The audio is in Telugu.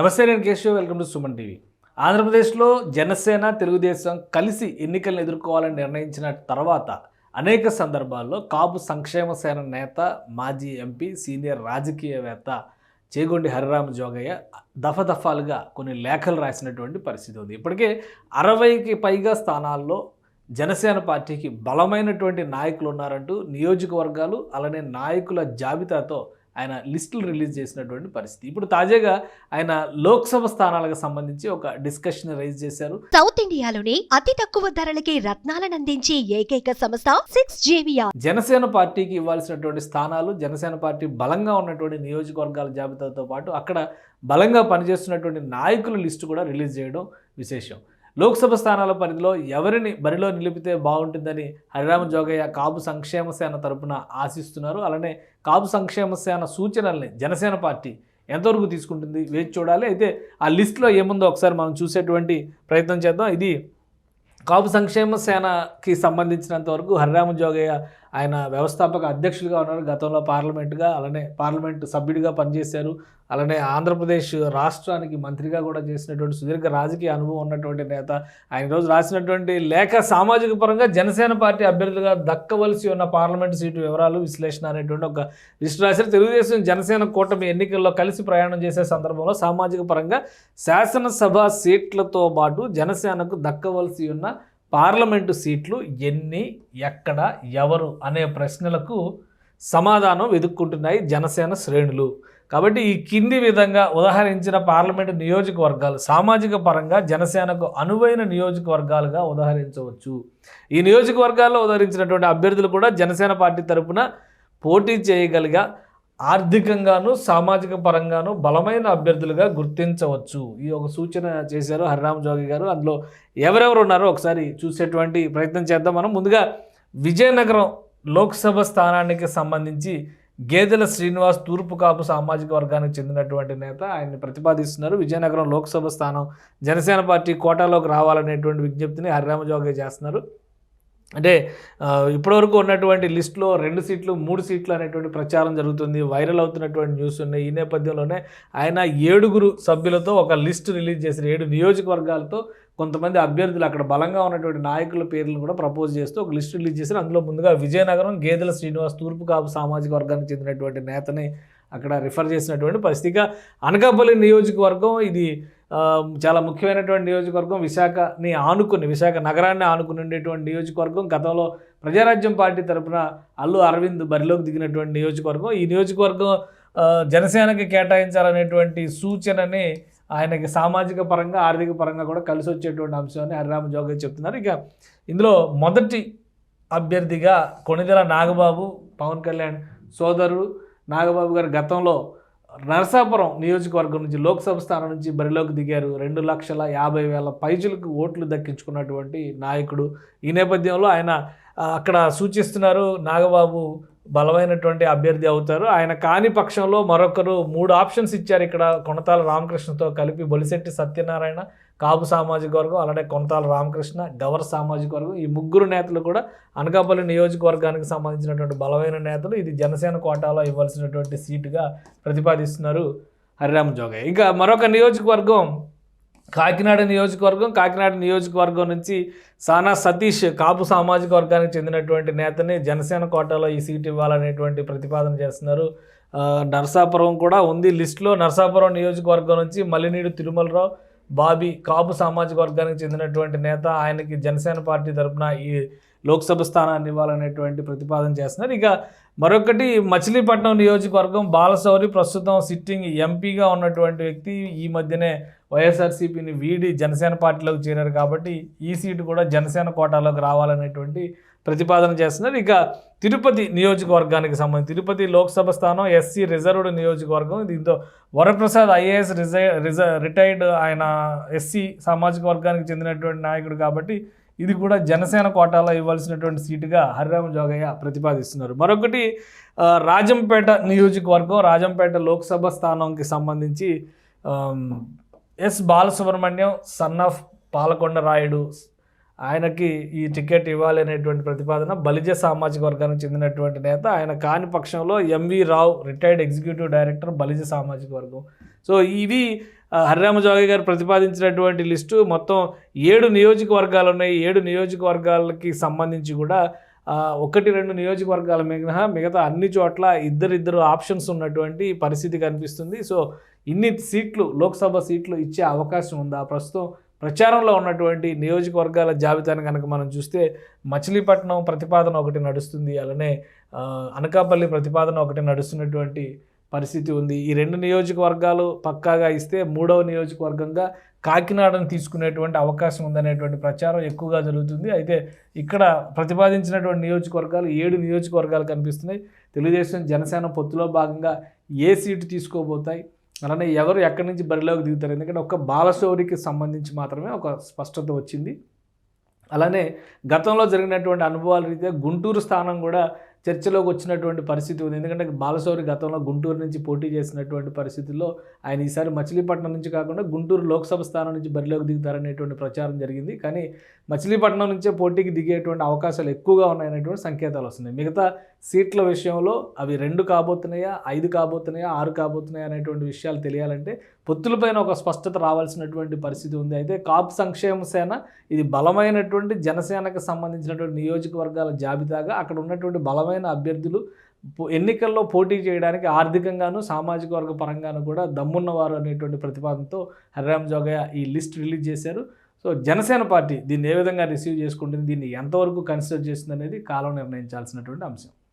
నమస్తే నేను Keshav. Welcome to Suman TV. ఆంధ్రప్రదేశ్లో జనసేన తెలుగుదేశం కలిసి ఎన్నికలను ఎదుర్కోవాలని నిర్ణయించిన తర్వాత అనేక సందర్భాల్లో కాపు సంక్షేమ సేన నేత మాజీ ఎంపీ సీనియర్ రాజకీయవేత్త చేగొండి హరిరామ జోగయ్య దఫదఫాలుగా కొన్ని లేఖలు రాసినటువంటి పరిస్థితి ఉంది. ఇప్పటికే అరవైకి పైగా స్థానాల్లో జనసేన పార్టీకి బలమైనటువంటి నాయకులు ఉన్నారంటూ నియోజకవర్గాలు అలానే నాయకుల జాబితాతో ఆయన లిస్టులు రిలీజ్ చేసినటువంటి పరిస్థితి. ఇప్పుడు తాజాగా ఆయన లోక్సభ స్థానాలకు సంబంధించి ఒక డిస్కషన్ రైజ్ చేశారు. సౌత్ ఇండియాలోనే అతి తక్కువ ధరలకి రత్నాలను అందించే ఏకైక సంస్థ సిక్స్ జేవియా జనసేన పార్టీకి ఇవ్వాల్సినటువంటి స్థానాలు జనసేన పార్టీ బలంగా ఉన్నటువంటి నియోజకవర్గాల జాబితాతో పాటు అక్కడ బలంగా పనిచేస్తున్నటువంటి నాయకుల లిస్టు కూడా రిలీజ్ చేయడం విశేషం. లోక్సభ స్థానాల పరిధిలో ఎవరిని బరిలో నిలిపితే బాగుంటుందని హరిరామ జోగయ్య కాపు సంక్షేమ సేన తరపున ఆశిస్తున్నారు. అలానే కాపు సంక్షేమ సేన సూచనల్ని జనసేన పార్టీ ఎంతవరకు తీసుకుంటుంది వేచి చూడాలి. అయితే ఆ లిస్ట్లో ఏముందో ఒకసారి మనం చూసేటువంటి ప్రయత్నం చేద్దాం. ఇది కాపు సంక్షేమ సేనకి సంబంధించినంత వరకు హరిరామ జోగయ్య ఆయన వ్యవస్థాపక అధ్యక్షులుగా ఉన్నారు. గతంలో పార్లమెంటుగా అలానే పార్లమెంటు సభ్యుడిగా పనిచేశారు. అలానే ఆంధ్రప్రదేశ్ రాష్ట్రానికి మంత్రిగా కూడా చేసినటువంటి సుదీర్ఘ రాజకీయ అనుభవం ఉన్నటువంటి నేత. ఆయన ఈరోజు రాసినటువంటి లేఖ సామాజిక పరంగా జనసేన పార్టీ అభ్యర్థులుగా దక్కవలసి ఉన్న పార్లమెంటు సీటు వివరాలు విశ్లేషణ అనేటువంటి ఒక లిస్టు రాశారు. తెలుగుదేశం జనసేన కూటమి ఎన్నికల్లో కలిసి ప్రయాణం చేసే సందర్భంలో సామాజిక పరంగా శాసనసభ సీట్లతో పాటు జనసేనకు దక్కవలసి ఉన్న పార్లమెంటు సీట్లు ఎన్ని ఎక్కడ ఎవరు అనే ప్రశ్నలకు సమాధానం వెతుక్కుంటున్నాయి జనసేన శ్రేణులు. కాబట్టి ఈ కింది విధంగా ఉదహరించిన పార్లమెంటు నియోజకవర్గాలు సామాజిక పరంగా జనసేనకు అనువైన నియోజకవర్గాలుగా ఉదహరించవచ్చు. ఈ నియోజకవర్గాల్లో ఉదహరించినటువంటి అభ్యర్థులు కూడా జనసేన పార్టీ తరపున పోటీ చేయగలిగా ఆర్థికంగాను సామాజిక పరంగాను బలమైన అభ్యర్థులుగా గుర్తించవచ్చు. ఈ ఒక సూచన చేశారు హరిరామ్ జోగి గారు. అందులో ఎవరెవరు ఉన్నారో ఒకసారి చూసేటువంటి ప్రయత్నం చేద్దాం. మనం ముందుగా విజయనగరం లోక్సభ స్థానానికి సంబంధించి గేదెల శ్రీనివాస్ తూర్పు కాపు సామాజిక వర్గానికి చెందినటువంటి నేత ఆయన్ని ప్రతిపాదిస్తున్నారు. విజయనగరం లోక్సభ స్థానం జనసేన పార్టీ కోటాలోకి రావాలనేటువంటి విజ్ఞప్తిని హరిరామ జోగి చేస్తున్నారు. అంటే ఇప్పటివరకు ఉన్నటువంటి లిస్టులో రెండు సీట్లు మూడు సీట్లు అనేటువంటి ప్రచారం జరుగుతుంది. వైరల్ అవుతున్నటువంటి న్యూస్ ఉన్నాయి. ఈ నేపథ్యంలోనే ఆయన ఏడుగురు సభ్యులతో ఒక లిస్ట్ రిలీజ్ చేసిన ఏడు నియోజకవర్గాలతో కొంతమంది అభ్యర్థులు అక్కడ బలంగా ఉన్నటువంటి నాయకుల పేర్లను కూడా ప్రపోజ్ చేస్తూ ఒక లిస్ట్ రిలీజ్ చేశారు. అందులో ముందుగా విజయనగరం గేదెల శ్రీనివాస్ తూర్పు కాపు సామాజిక వర్గానికి చెందినటువంటి నేతని అక్కడ రిఫర్ చేసినటువంటి పరిస్థితి. అనకాపల్లి నియోజకవర్గం ఇది చాలా ముఖ్యమైనటువంటి నియోజకవర్గం విశాఖని ఆనుకుని విశాఖ నగరాన్ని ఆనుకుని ఉండేటువంటి నియోజకవర్గం గతంలో ప్రజారాజ్యం పార్టీ తరఫున అల్లు అరవింద్ బరిలోకి దిగినటువంటి నియోజకవర్గం. ఈ నియోజకవర్గం జనసేనకి కేటాయించాలనేటువంటి సూచనని ఆయనకి సామాజిక పరంగా ఆర్థిక పరంగా కూడా కలిసి వచ్చేటువంటి అంశాన్ని హరిరామ జోగి చెప్తున్నారు. ఇక ఇందులో మొదటి అభ్యర్థిగా కొణిదెల నాగబాబు పవన్ కళ్యాణ్ సోదరుడు. నాగబాబు గారు గతంలో నరసాపురం నియోజకవర్గం నుంచి లోక్సభ స్థానం నుంచి బరిలోకి దిగారు. రెండు లక్షల యాభై వేల పైజులకు ఓట్లు దక్కించుకున్నటువంటి నాయకుడు. ఈ నేపథ్యంలో ఆయన అక్కడ సూచిస్తున్నారు నాగబాబు బలమైనటువంటి అభ్యర్థి అవుతారు. ఆయన కాని పక్షంలో మరొకరు మూడు ఆప్షన్స్ ఇచ్చారు. ఇక్కడ కొనతాల రామకృష్ణతో కలిపి బొలిశెట్టి సత్యనారాయణ కాపు సామాజిక వర్గం అలానే కొనతాల రామకృష్ణ గవర్ సామాజిక వర్గం ఈ ముగ్గురు నేతలు కూడా అనకాపల్లి నియోజకవర్గానికి సంబంధించినటువంటి బలమైన నేతలు. ఇది జనసేన కోటాలో ఇవ్వాల్సినటువంటి సీటుగా ప్రతిపాదిస్తున్నారు హరిరామ్ జోగయ్య. ఇంకా మరొక నియోజకవర్గం కాకినాడ నియోజకవర్గం. కాకినాడ నియోజకవర్గం నుంచి సానా సతీష్ కాపు సామాజిక వర్గానికి చెందినటువంటి నేతని జనసేన కోటాలో ఈ సీట్ ఇవ్వాలనేటువంటి ప్రతిపాదన చేస్తున్నారు. నర్సాపురం నరసాపురం కూడా ఉంది లిస్టులో. నరసాపురం నియోజకవర్గం నుంచి మల్లినీడు తిరుమలరావు బాబీ కాపు సామాజిక వర్గానికి చెందినటువంటి నేత ఆయనకి జనసేన పార్టీ తరపున ఈ లోక్సభ స్థానాన్ని ఇవ్వాలనేటువంటి ప్రతిపాదన చేస్తున్నారు. ఇక మరొకటి మచిలీపట్నం నియోజకవర్గం బాలశౌరి ప్రస్తుతం సిట్టింగ్ ఎంపీగా ఉన్నటువంటి వ్యక్తి. ఈ మధ్యనే వైఎస్ఆర్సీపీని వీడి జనసేన పార్టీలోకి చేరారు కాబట్టి ఈ సీటు కూడా జనసేన కోటాలోకి రావాలనేటువంటి ప్రతిపాదన చేస్తున్నారు. ఇక తిరుపతి నియోజకవర్గానికి సంబంధించి తిరుపతి లోక్సభ స్థానం ఎస్సీ రిజర్వ్డ్ నియోజకవర్గం. దీంతో వరప్రసాద్ ఐఏఎస్ రిజై రిజ రిటైర్డ్ ఆయన ఎస్సీ సామాజిక వర్గానికి చెందినటువంటి నాయకుడు కాబట్టి ఇది కూడా జనసేన కోటాలో ఇవ్వాల్సినటువంటి సీటుగా హరిరామ జోగయ్య ప్రతిపాదిస్తున్నారు. మరొకటి రాజంపేట నియోజకవర్గం రాజంపేట లోక్సభ స్థానంకి సంబంధించి S Balasubrahmanyam son of Palakonda Rayudu ఆయనకి ఈ టికెట్ ఇవ్వాలి అనేటువంటి ప్రతిపాదన బలిజ సామాజిక వర్గానికి చెందినటువంటి నేత ఆయన కాని పక్షంలో M V Rao retired executive director Balija సామాజిక వర్గం. సో ఇవి ఆ, గారు ప్రతిపాదించినటువంటి లిస్టు మొత్తం ఏడు నియోజకవర్గాలు ఉన్నాయి. ఏడు నియోజకవర్గాలకి సంబంధించి కూడా ఒకటి రెండు నియోజకవర్గాల మినహా మిగతా అన్ని చోట్ల ఇద్దరిద్దరు ఆప్షన్స్ ఉన్నటువంటి పరిస్థితి కనిపిస్తుంది. సో ఇన్ని సీట్లు లోక్సభ సీట్లు ఇచ్చే అవకాశం ఉందా. ప్రస్తుతం ప్రచారంలో ఉన్నటువంటి నియోజకవర్గాల జాబితాను కనుక మనం చూస్తే మచిలీపట్నం ప్రతిపాదన ఒకటి నడుస్తుంది అలానే అనకాపల్లి ప్రతిపాదన ఒకటి నడుస్తున్నటువంటి పరిస్థితి ఉంది. ఈ రెండు నియోజకవర్గాలు పక్కాగా ఇస్తే మూడవ నియోజకవర్గంగా కాకినాడను తీసుకునేటువంటి అవకాశం ఉందనేటువంటి ప్రచారం ఎక్కువగా జరుగుతుంది. అయితే ఇక్కడ ప్రతిపాదించినటువంటి నియోజకవర్గాలు ఏడు నియోజకవర్గాలు కనిపిస్తున్నాయి. తెలుగుదేశం జనసేన పొత్తులో భాగంగా ఏ సీటు తీసుకోబోతాయి? అలానే ఎవరు ఎక్కడి నుంచి బరిలోకి దిగుతారు? ఎందుకంటే ఒక బాలశౌరికి సంబంధించి మాత్రమే ఒక స్పష్టత వచ్చింది. అలానే గతంలో జరిగినటువంటి అనుభవాల రీత్యా గుంటూరు స్థానం కూడా చర్చలోకి వచ్చినటువంటి పరిస్థితి ఉంది. ఎందుకంటే బాలశౌరి గతంలో గుంటూరు నుంచి పోటీ చేసినటువంటి పరిస్థితుల్లో ఆయన ఈసారి మచిలీపట్నం నుంచి కాకుండా గుంటూరు లోక్సభ స్థానం నుంచి బరిలోకి దిగుతారనేటువంటి ప్రచారం జరిగింది. కానీ మచిలీపట్నం నుంచే పోటీకి దిగేటువంటి అవకాశాలు ఎక్కువగా ఉన్నాయనేటువంటి సంకేతాలు వస్తున్నాయి. మిగతా సీట్ల విషయంలో అవి రెండు కాబోతున్నాయా ఐదు కాబోతున్నాయా ఆరు కాబోతున్నాయా అనేటువంటి విషయాలు తెలియాలంటే పొత్తులపైన ఒక స్పష్టత రావాల్సినటువంటి పరిస్థితి ఉంది. అయితే కాపు సంక్షేమ సేన ఇది బలమైనటువంటి జనసేనకు సంబంధించినటువంటి నియోజకవర్గాల జాబితాగా అక్కడ ఉన్నటువంటి బలమైన అభ్యర్థులు ఎన్నికల్లో పోటీ చేయడానికి ఆర్థికంగాను సామాజిక వర్గ పరంగాను కూడా దమ్మున్నవారు అనేటువంటి ప్రతిపాదనతో హరిరామ్ జోగయ్య ఈ లిస్ట్ రిలీజ్ చేశారు. సో జనసేన పార్టీ దీన్ని ఏ విధంగా రిసీవ్ చేసుకుంటుంది దీన్ని ఎంతవరకు కన్సిడర్ చేస్తుంది అనేది కాలం నిర్ణయించాల్సినటువంటి అంశం.